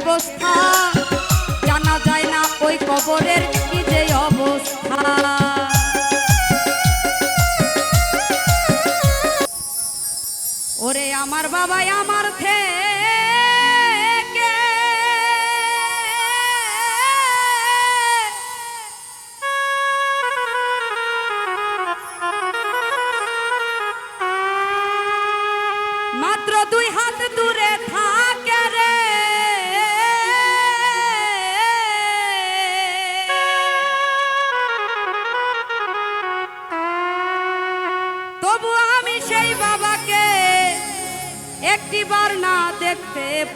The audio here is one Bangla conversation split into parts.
ব্যবস্থা জানা যায় না ওই কবরের কি যে অবস্থা। ওরে আমার বাবাই আমার থেকে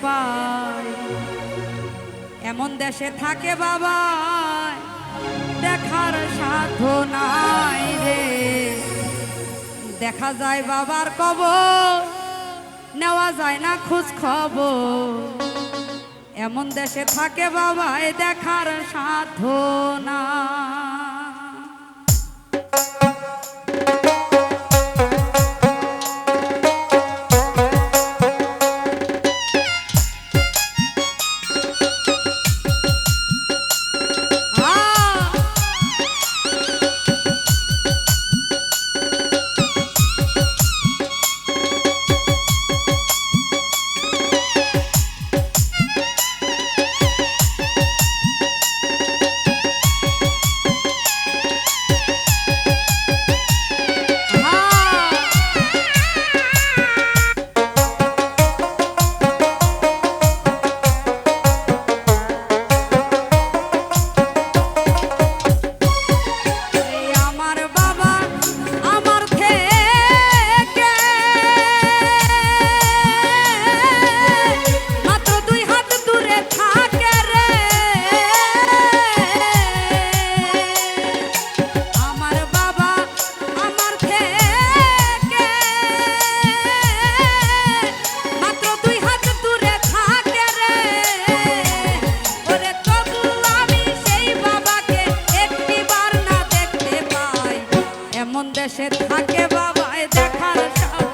পাই এমন দেশে থাকে বাবা, দেখার সাধ্য নাই রে। দেখা যায় বাবার কবর, নেওয়া যায় না খোঁজ খবর এমন দেশে থাকে বাবাই দেখার সাধ্য না থাকে বাবায় দেখার সাধ্য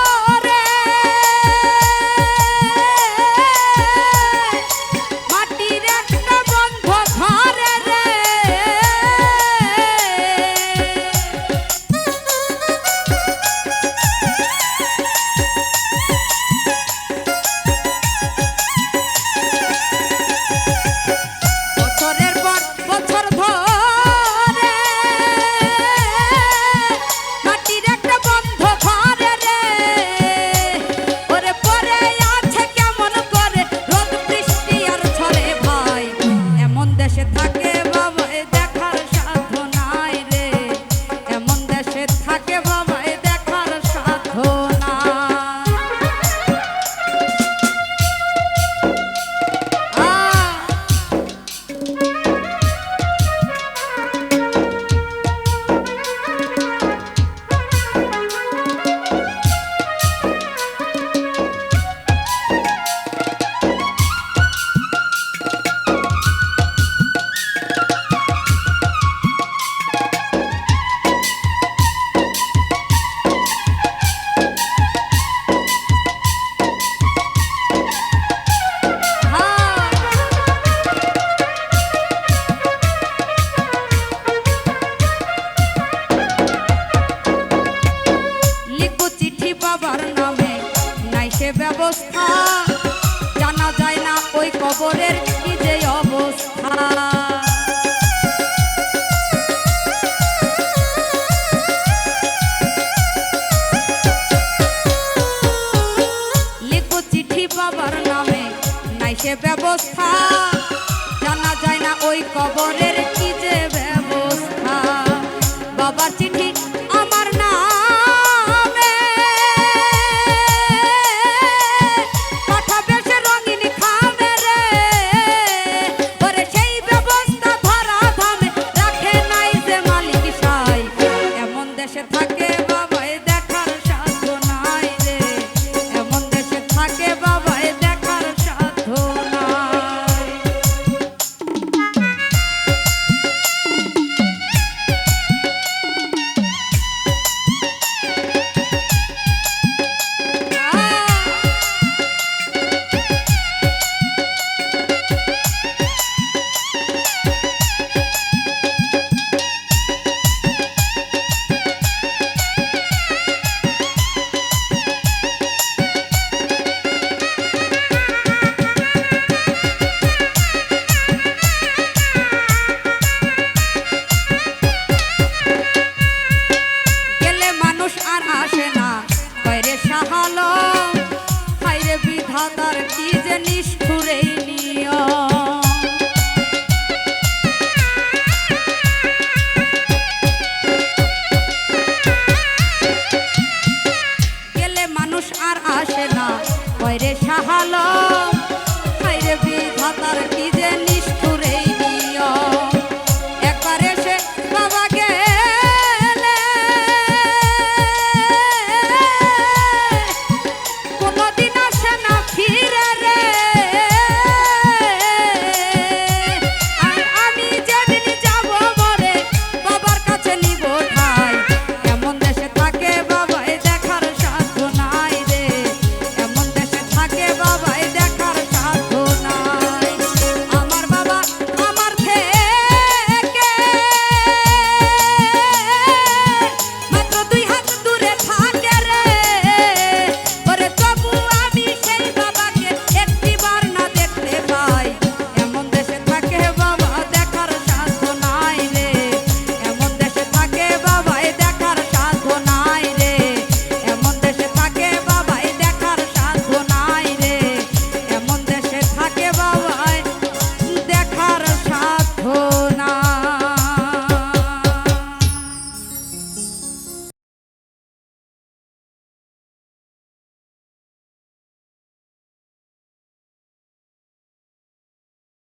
হা